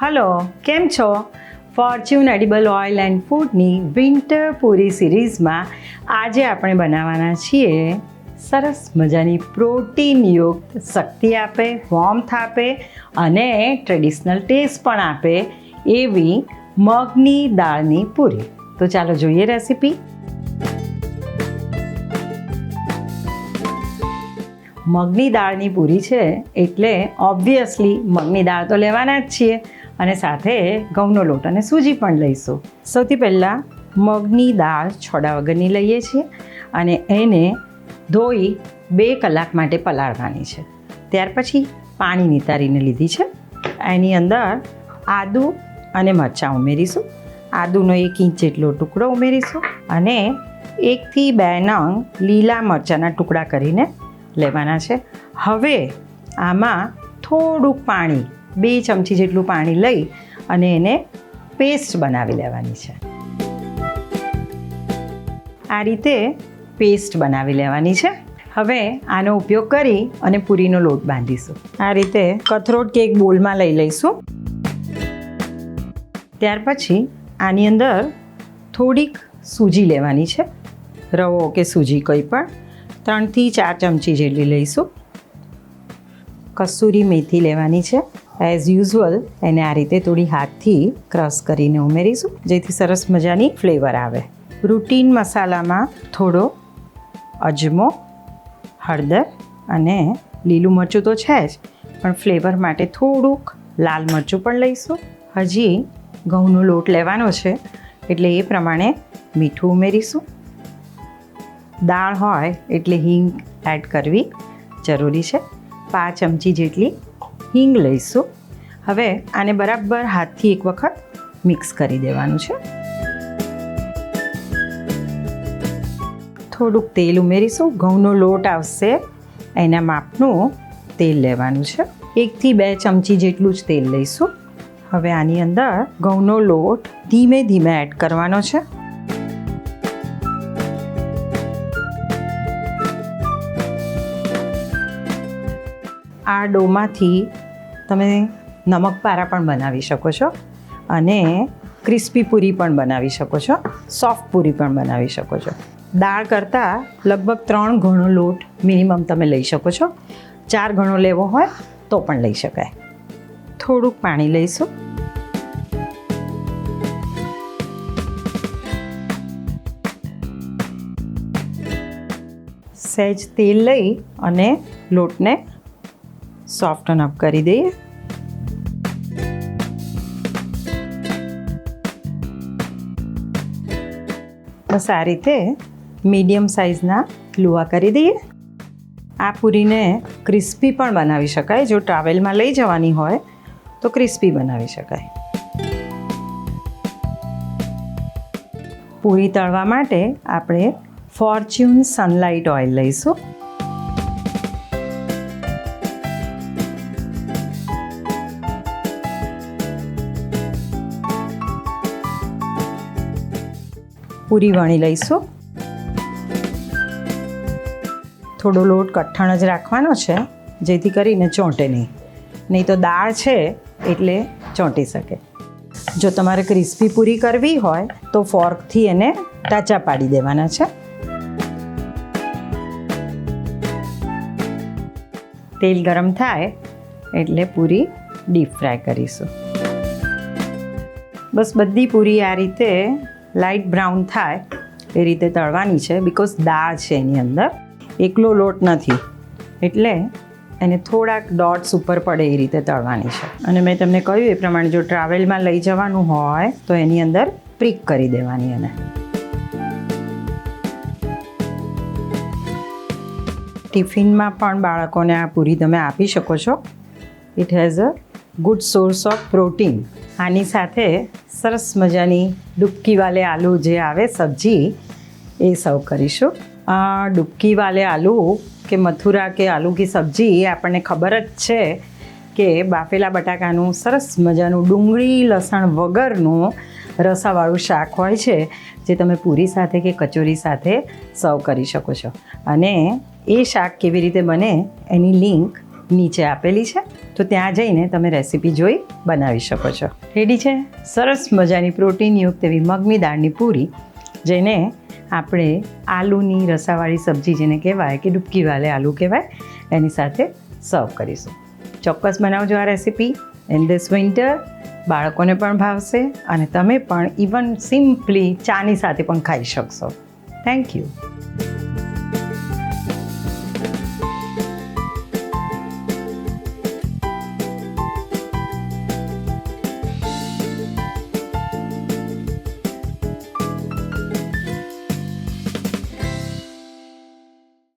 Hello, કેમ છો? Fortune edible oil and ફૂડની વિન્ટર પૂરી સિરીઝમાં આજે આપણે બનાવવાના છીએ સરસ મજાની પ્રોટીનયુક્ત શક્તિ આપે વોર્મથ આપે અને ટ્રેડિશનલ ટેસ્ટ પણ આપે એવી મગની દાળની પૂરી. તો ચાલો જોઈએ રેસીપી મગની દાળની પૂરી છે એટલે ઓબ્વિયસલી મગની દાળ તો લેવાના જ છીએ. અને સાથે ઘઉંનો લોટ અને સૂજી પણ લઈશું. સૌથી પહેલાં મગની દાળ છોડા વગરની લઈએ છીએ અને એને ધોઈ બે કલાક માટે પલાળવાની છે. ત્યાર પછી પાણી નિતારીને લીધી છે. એની અંદર આદુ અને મરચાં ઉમેરીશું. આદુનો એક ઇંચ જેટલો ટુકડો ઉમેરીશું અને એકથી બે નંગ લીલા મરચાંના ટુકડા કરીને લેવાના છે. હવે આમાં થોડુંક પાણી, બે ચમચી જેટલું પાણી લઈ અને એને પેસ્ટ બનાવી લેવાની છે. આ રીતે પેસ્ટ બનાવી લેવાની છે. હવે આનો ઉપયોગ કરી અને પૂરીનો લોટ બાંધીશું. આ રીતે કથરોટ કે એક બોલમાં લઈ લઈશું. ત્યાર પછી આની અંદર થોડીક સૂજી લેવાની છે. રવો કે સૂજી કંઈ પણ. ત્રણથી ચાર ચમચી જેટલી લઈશું. કસૂરી મેથી લેવાની છે. એઝ યુઝ્યુઅલ એને આ રીતે થોડી હાથથી ક્રશ કરીને ઉમેરીશું, જેથી સરસ મજાની ફ્લેવર આવે. રૂટીન મસાલામાં થોડો અજમો, હળદર અને લીલું મરચું તો છે જ, પણ ફ્લેવર માટે થોડુંક લાલ મરચું પણ લઈશું. હજી ઘઉંનો લોટ લેવાનો છે, એટલે એ પ્રમાણે મીઠું ઉમેરીશું. દાળ હોય એટલે હિંગ એડ કરવી જરૂરી છે. પાંચ ચમચી જેટલી હિંગ લઈશું. હવે આને બરાબર હાથથી એક વખત મિક્સ કરી દેવાનું છે. થોડુંક તેલ ઉમેરીશું. ઘઉંનો લોટ આવશે. એના માપનું તેલ લેવાનું છે. એકથી બે ચમચી જેટલું જ તેલ લઈશું. હવે આની અંદર ઘઉંનો લોટ ધીમે ધીમે એડ કરવાનો છે. આ ડોમાંથી તમે નમક પારા પણ બનાવી શકો છો અને ક્રિસ્પી પૂરી પણ બનાવી શકો છો, સોફ્ટ પૂરી પણ બનાવી શકો છો. દાળ કરતાં લગભગ ત્રણ ઘણો લોટ મિનિમમ તમે લઈ શકો છો. ચાર ઘણો લેવો હોય તો પણ લઈ શકાય. થોડુંક પાણી લઈશું. સહેજ તેલ લઈ અને લોટને સોફ્ટન અપ કરી દઈએ. બસ આ રીતે મીડિયમ સાઇઝના લુવા કરી દઈએ. આ પૂરીને ક્રિસ્પી પણ બનાવી શકાય. જો ટ્રાવેલમાં લઈ જવાની હોય, તો ક્રિસ્પી બનાવી શકાય. પૂરી તળવા માટે આપણે ફોર્ચ્યુન સનલાઇટ ઓઇલ લઈશું. પૂરી વણી લઈશું. થોડો લોટ કઠણ જ રાખવાનો છે, જેથી કરીને ચોંટે નહીં. નહીં તો દાળ છે એટલે ચોંટી શકે. જો તમારે ક્રિસ્પી પૂરી કરવી હોય, તો ફોર્કથી એને ટાચા પાડી દેવાના છે. તેલ ગરમ થાય એટલે પૂરી ડીપ ફ્રાય કરીશું. બસ બધી પૂરી આ રીતે લાઇટ બ્રાઉન થાય એ રીતે તળવાની છે બિકોઝ દાળ છે એની અંદર. એકલો લોટ નથી. એટલે એને થોડાક ડોટ્સ ઉપર પડે એ રીતે તળવાની છે. અને મેં તમને કહ્યું એ પ્રમાણે જો ટ્રાવેલમાં લઈ જવાનું હોય તો એની અંદર પ્રિક કરી દેવાની એને. ટિફિનમાં પણ બાળકોને આ પૂરી તમે આપી શકો છો. It has a good source of protein આની સાથે સરસ મજાની ડુબકી વાલે આલુ જે આવે, સબ્જી, એ સર્વ કરીશું. આ ડુબકી વાલે આલુ કે મથુરા કે આલુ કી સબ્જી આપણને ખબર જ છે કે બાફેલા બટાકાનું સરસ મજાનું ડુંગળી લસણ વગરનું રસાવાળું શાક હોય છે, જે તમે પૂરી સાથે કે કચોરી સાથે સર્વ કરી શકો છો. અને એ શાક કેવી રીતે બને, એની લિંક નીચે આપેલી છે. તો ત્યાં જઈને તમે રેસીપી જોઈ બનાવી શકો છો. રેડી છે? સરસ મજાની પ્રોટીનયુક્ત એવી મગની દાળની પૂરી, જેને આપણે આલુની રસાવાળી સબ્જી જેને કહેવાય કે ડૂબકી વાલે આલુ કહેવાય, એની સાથે સર્વ કરીશું. ચોક્કસ બનાવજો આ રેસીપી. ઇન ધીસ વિન્ટર બાળકોને પણ ભાવશે અને તમે પણ ઇવન સિમ્પલી ચાની સાથે પણ ખાઈ શકશો. Thank you